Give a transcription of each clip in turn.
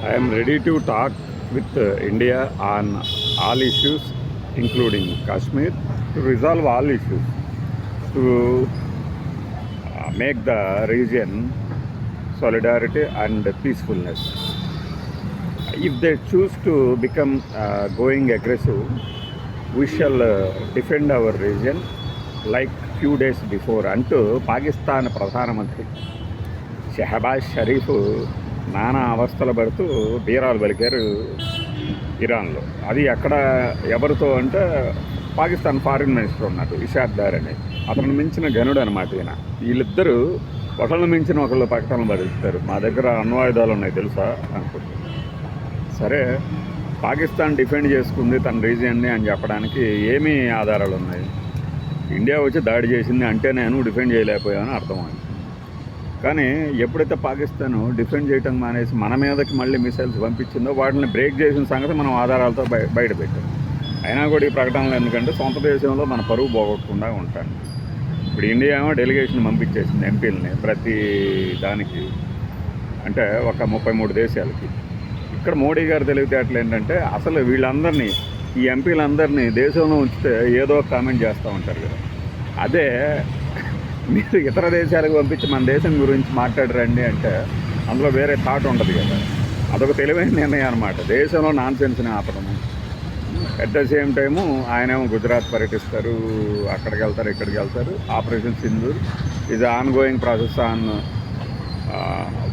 I am ready to talk with uh, India on all issues, including Kashmir, to resolve all issues, to uh, make the region solidarity and peacefulness. If they choose to become uh, going aggressive, we shall uh, defend our region like few days before until Pakistan Prime Minister Shahbaz Sharif. నానా అవస్థలు పడుతూ బీరాలు పలికారు ఇరాన్లో. అది ఎక్కడ ఎవరితో అంటే Pakistan foreign minister ఉన్నాడు ఇషాద్దార్ అని. అతను మించిన గనుడు అనమాట ఈయన. వీళ్ళిద్దరూ ఒకళ్ళని మించిన ఒకళ్ళు ప్రకటనలు పడుతారు మా దగ్గర అణ్వాయుధాలు ఉన్నాయి తెలుసా? అనుకుంటున్నారు సరే పాకిస్తాన్ డిఫెండ్ చేసుకుంది తన రీజియన్ని అని చెప్పడానికి ఏమీ ఆధారాలు ఉన్నాయి? ఇండియా వచ్చి దాడి చేసింది అంటే నేను డిఫెండ్ చేయలేకపోయాను అర్థమైంది. కానీ ఎప్పుడైతే పాకిస్తాన్ డిఫెండ్ చేయటం మానేసి మన మీదకి మళ్ళీ మిసైల్స్ పంపించిందో వాటిని బ్రేక్ చేసిన సంగతి మనం ఆధారాలతో బయ బయట పెట్టాం. అయినా కూడా ఈ ప్రకటనలు ఎందుకంటే సొంత దేశంలో మన పరువు పోగొట్టకుండా ఉంటాను. ఇప్పుడు ఇండియా ఏమో డెలిగేషన్ పంపించేసింది ఎంపీలని ప్రతి దానికి. అంటే ఒక ముప్పై మూడు దేశాలకి. ఇక్కడ మోడీ గారు తెలివితేటలు ఏంటంటే అసలు వీళ్ళందరినీ ఈ ఎంపీలందరినీ దేశంలో ఉంచితే ఏదో కామెంట్ చేస్తూ ఉంటారు కదా. అదే మీరు ఇతర దేశాలకు పంపించి మన దేశం గురించి మాట్లాడరండి అంటే అందులో వేరే థాట్ ఉంటుంది కదా. అదొక తెలివైన నిర్ణయం అనమాట దేశంలో నాన్ సెన్స్ని ఆపడము అట్ ద సేమ్ టైము ఆయనేమో గుజరాత్ పర్యటిస్తారు అక్కడికి వెళ్తారు ఇక్కడికి వెళ్తారు. ఆపరేషన్ సింధూర్ ఇది ongoing process on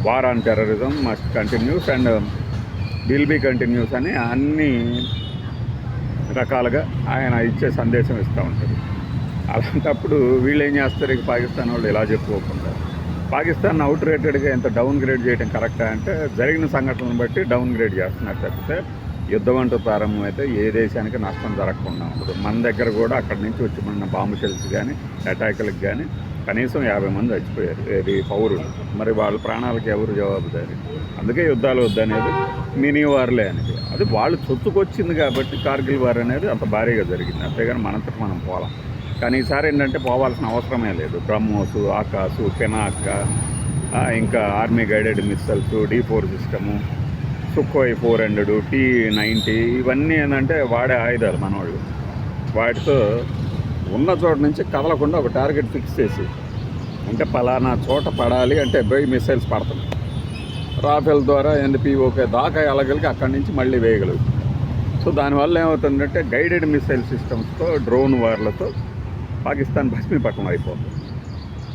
war on terrorism must continues and will be continues అని అన్ని రకాలుగా ఆయన ఇచ్చే సందేశం ఇస్తూ ఉంటుంది అలాంటప్పుడు వీళ్ళు ఏం చేస్తారు? ఇక పాకిస్తాన్ వాళ్ళు ఇలా చెప్పుకోకుండా. పాకిస్తాన్ అవుట్ రేటెడ్గా ఇంత డౌన్ గ్రేడ్ చేయడం కరెక్టా అంటే జరిగిన సంఘటనలను బట్టి డౌన్ గ్రేడ్ చేస్తున్నారు తప్పితే యుద్ధం అంటూ ప్రారంభం అయితే ఏ దేశానికి నష్టం జరగకుండా ఉండదు. మన దగ్గర కూడా అక్కడి నుంచి వచ్చి మన బాంబు షెల్స్ కానీ అటాకులకు కానీ కనీసం యాభై మంది చచ్చిపోయారు. ఇది పౌరులు. మరి వాళ్ళ ప్రాణాలకు ఎవరు జవాబుదారి? అందుకే యుద్ధాలు వద్దనేది మినీ వార్లే అనేది. అది వాళ్ళు చొత్తుకొచ్చింది కాబట్టి కార్గిల్ వార్ అనేది అంత భారీగా జరిగింది. అంతేగాని మనంతట మనం పోలాం. కానీ ఈసారి ఏంటంటే పోవాల్సిన అవసరమే లేదు. బ్రహ్మోస్ ఆకాసు పెనాక్ ఇంకా army guided missiles D four system Sukhoi four hundred T ninety ఇవన్నీ ఏంటంటే వాడే ఆయుధాలు మనవాళ్ళు వాటితో ఉన్న చోట నుంచి కదలకుండా ఒక టార్గెట్ ఫిక్స్ చేసి అంటే పలానా చోట పడాలి అంటే బై మిసైల్స్ పడుతున్నాయి రాఫెల్ ద్వారా ఎన్పిఓకే దాకా వెళ్ళగలిగి అక్కడి నుంచి మళ్ళీ వేయగలుగుతుంది సో దానివల్ల ఏమవుతుందంటే గైడెడ్ మిసైల్ సిస్టమ్స్తో డ్రోన్ వార్లతో పాకిస్తాన్ భస్మీపట్నం అయిపోతుంది.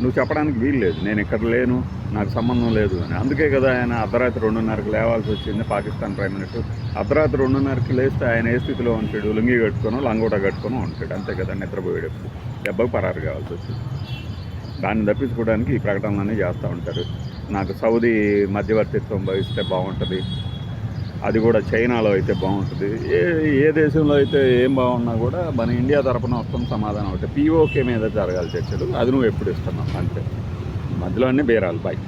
నువ్వు చెప్పడానికి వీలు లేదు. నేను ఇక్కడ లేను నాకు సంబంధం లేదు అని. అందుకే కదా ఆయన అర్ధరాత్రి రెండున్నరకు లేవాల్సి వచ్చింది పాకిస్తాన్ ప్రైమ్ మినిస్టర్. అర్ధరాత్రి రెండున్నరకు లేస్తే ఆయన ఏ స్థితిలో ఉంటాడు? లుంగి కట్టుకొని లంగోట కట్టుకొని ఉంటాడు. అంతే కదా నిద్రపోయేటప్పుడు. దెబ్బకు పరారు కావాల్సి వచ్చింది. దాన్ని తప్పించుకోవడానికి ఈ ప్రకటనలన్నీ చేస్తూ ఉంటారు. నాకు సౌదీ మధ్యవర్తిత్వం భవిస్తే బాగుంటుంది. అది కూడా చైనాలో అయితే బాగుంటుంది. ఏ ఏ దేశంలో అయితే ఏం బాగున్నా కూడా మన ఇండియా తరపున వస్తుంది సమాధానం ఒకటి. పీఓకే మీద జరగాలి చర్చలు. అది నువ్వు ఎప్పుడు ఇస్తున్నావు? అంతే. మధ్యలో అన్ని బేరాలు. బాయ్